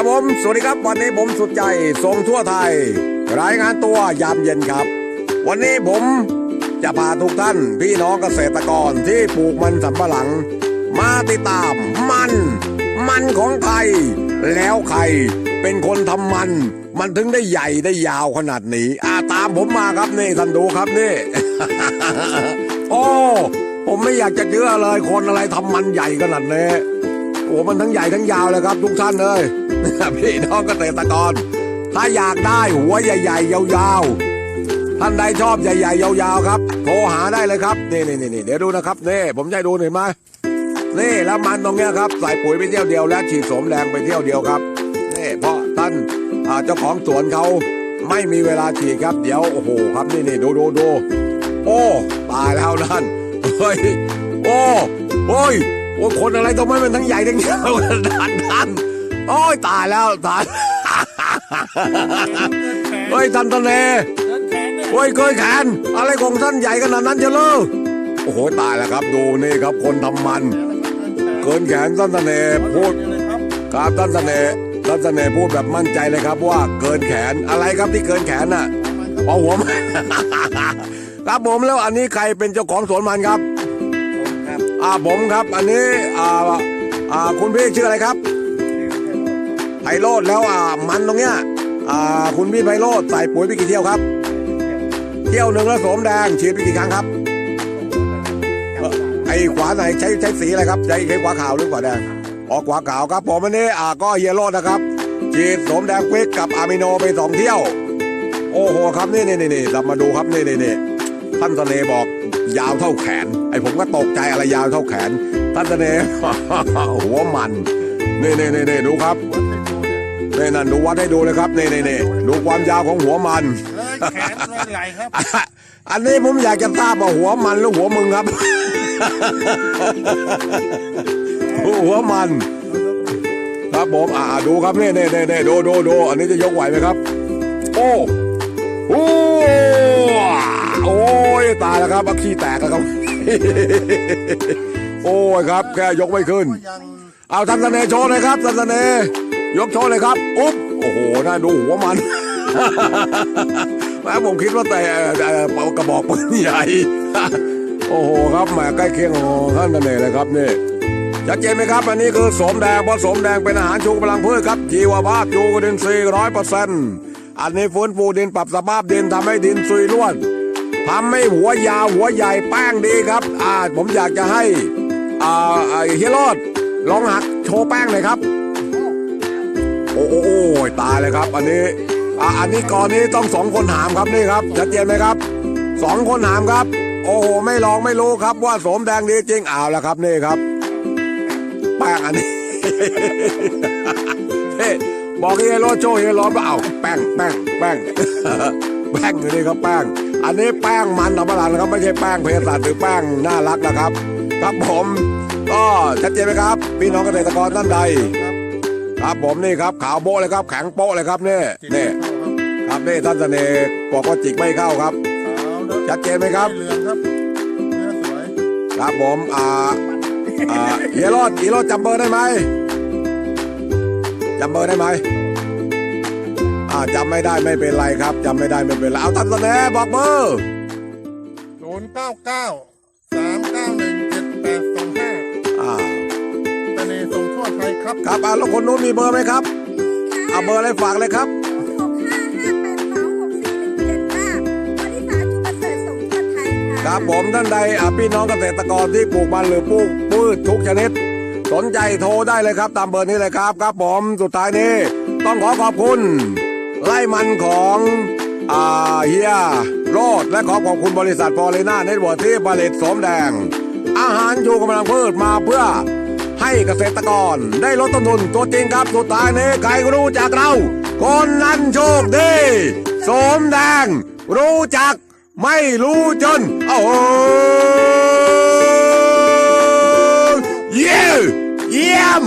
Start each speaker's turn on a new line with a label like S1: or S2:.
S1: ครับผม สวัสดีครับ วันนี้ผมสุดใจส่งทั่วไทย รายงานตัวยามเย็นครับ วันนี้ผมจะพาทุกท่านพี่น้องเกษตรกรที่ปลูกมันสำปะหลัง มาติดตามมัน มันของใคร แล้วใครเป็นคนทำมัน มันถึงได้ใหญ่ได้ยาวขนาดนี้อาตามผมมาครับนี่ท่านดูครับนี่ โอ้ผมไม่อยากจะเชื่อเลยคนอะไรทำมันใหญ่ขนาดนี้โอ้มันทั้งใหญ่ทั้งยาวเลยครับทุกท่านเลย พี่น้องเกษตรกร ถ้าอยากได้หัวใหญ่ ๆ ยาวๆท่านใดชอบใหญ่ๆยาวๆครับโทรหาได้เลยครับนี่นี่นี่เดี๋ยวดูนะครับนี่ผมจะดูหน่อยไหมนี่แล้วมันตรงเนี้ยครับใส่ปุ๋ยไปเที่ยวเดียวและฉีดโสมแดงไปเที่ยวเดียวครับนี่เพราะท่านเจ้าของสวนเขาไม่มีเวลาฉีดครับ เดี๋ยวโอ้โหครับนี่นี่ดูดูดูโอ้ตายแล้วนั่นเฮ้ยโอ้โอ้ยโอ้คนอะไรทำไมมันทั้งใหญ่ทั้งยาวดันดัน โอ้ยตายแล้วตายเฮ้ยท่านทะเลเฮ้ยเคยแขนอะไรของท่านใหญ่ขนาดนั้นเชียวเลยโอ้โหตายแล้วครับดูนี่ครับคนทำมัน เกินแขนท่านทะเลพูดครับท่านทะเลท่านทะเลพูดแบบมั่นใจเลยครับว่าเกินแขนอะไรครับที่เกินแขนน่ะเอาหัวมันครับผมแล้วอันนี้ใครเป็นเจ้าของสวนมันครับอ่าผมครับ อันนี้อ่าอ่าคุณพี่ชื่ออะไรครับไพ โรดแล้วอ่ามันตรงเนี้ยอ่าคุณพี่ไพโรดใส่ปุ๋ยไปกี่เที่ยวครับ เที่ยวหนึ่งแล้วสมแดงฉีดไปกี่ครั้งครับไอ้ขวาไหนใช้ใช้สีอะไรครับใช้ใช้ขวาขาวหรือขวาแดงออกขวาขาวครับผมวันนี้อ่าก็เฮียโรดนะครับฉีดสมแดงควิกกับอะมิโนไปสองเที่ยว โอ้โหครับนี่นี่นี่เรามาดูครับนี่นี่นี่ท่านทะเลบอกยาวเท่าแขน ไอ้ผมก็ตกใจอะไรยาวเท่าแขนท่านทะเลหัวมันนี่นี่นี่ดูครับ นี่นั่นดูวัดให้ดูเลยครับนี่นี่นี่ดูความยาวของหัวมัน
S2: เลยแขนเลยไหลครับ
S1: อันนี้ผมอยากจะทราบว่าหัวมันหรือหัวมึงครับ หัวมัน ครับผมอ่าดูครับนี่นี่นี่นี่ดูดูดูอันนี้จะยกไหวไหมครับ โอ้โอ้โอ้ยตายแล้วครับอักขี้แตกแล้วครับโอ้ยครับแค่ยกไม่ขึ้น
S2: ก็ยัง
S1: เอาท่านเสน่ห์โชว์เลยครับท่านเสน่ห์ ยกโชว์เลยครับ อุ๊บ โอ้โห น่าดูหัวมันแม่ผมคิดว่าแต่กระบอกปืนใหญ่ โอ้โหครับแหมใกล้เคียงของท่านเสน่ห์เลยครับนี่ชัดเจนไหมครับ อันนี้คือสมแดงเพราะสมแดงเป็นอาหารชูกำลังพืชครับจีวภาพจูกดินทรีร้อยเปอร์เซ็นต์อันนี้ฟื้นฟูดินปรับสภาพดินทำให้ดินซุยร่วนทำให้หัวยาวหัวใหญ่แป้งดีครับ อ่าผมอยากจะให้อ่าเฮียโรดลองหักโชว์แป้งหน่อยครับ โอ้โอ้โอ้ตายเลยครับ อันนี้อ่าอันนี้ก่อนนี้ต้องสองคนหามครับนี่ครับชัดเจนไหมครับสองคนหามครับ โอ้โหไม่ลองไม่รู้ครับว่าสมแดงดีจริงเอาแล้วครับนี่ครับแป้งอันนี้เฮ้บอกเฮียโรโชเฮโรดว่าเอาแป้งแป้งแป้งแป้งอยู่นี่ครับแป้ง อันนี้แป้งมันธรรมดานะครับไม่ใช่แป้งเภสัชหรือแป้งน่ารักนะครับ ครับผมก็ชัดเจนไหมครับ พี่น้องเกษตรกรท่านใด
S2: ครับ
S1: ครับผมนี่ครับขาวโบ๊ะเลยครับแข็งโป๊ะเลยครับนี่นี่ครับนี่ท่านเสน่ห์บอกว่าจิกไม่เข้าครับ
S2: ขาวแล้ว
S1: ชัดเจนไหมครับ
S2: เหลืองครับเนื้อสวย
S1: ครับผมอ่าอ่าเฮียโรดเฮียโรดจำเบอร์ได้ไหมจำเบอร์ได้ไหมอ่าจำไม่ได้ไม่เป็นไรครับจำไม่ได้ไม่เป็นไรเอาท่านเสน่ห์บอกเบอร์
S2: ศูนย์เก้าเก้าสามเก้าหนึ่งเจ็ดแปด ส่งทั่วไทยครับ
S1: ครับอ่าแล้วคนนู้นมีเบอร์ไหมครับเอาเบอร์อะไรฝากเลยครับ
S3: หกห้าห้าแปดสองหกสี่หนึ่งเจ็ดห้าบริษัทจุประเสริฐสงทั่วไทยค่ะ
S1: ครับผมท่านใดอะพี่น้องเกษตรกรที่ปลูกมันหรือปลูกพืชทุกชนิด สนใจโทรได้เลยครับ ตามเบอร์นี้เลยครับครับผมสุดท้ายนี้ต้องขอขอบคุณ ไล่มันของอ่าเฮียโรดและขอขอบคุณบริษัทฟอร์เรน่าเน็ตเวิร์ที่ผลิตสมแดง อาหารชูกำลังพืชมาเพื่อ ให้เกษตรกรได้ลดต้นทุนตัวจริงครับสุดท้ายนี้ใครรู้จักเรา คนนั้นโชคดีสมแดง รู้จัก ไม่รู้จน โอ้เยี่ยมเยี่ยม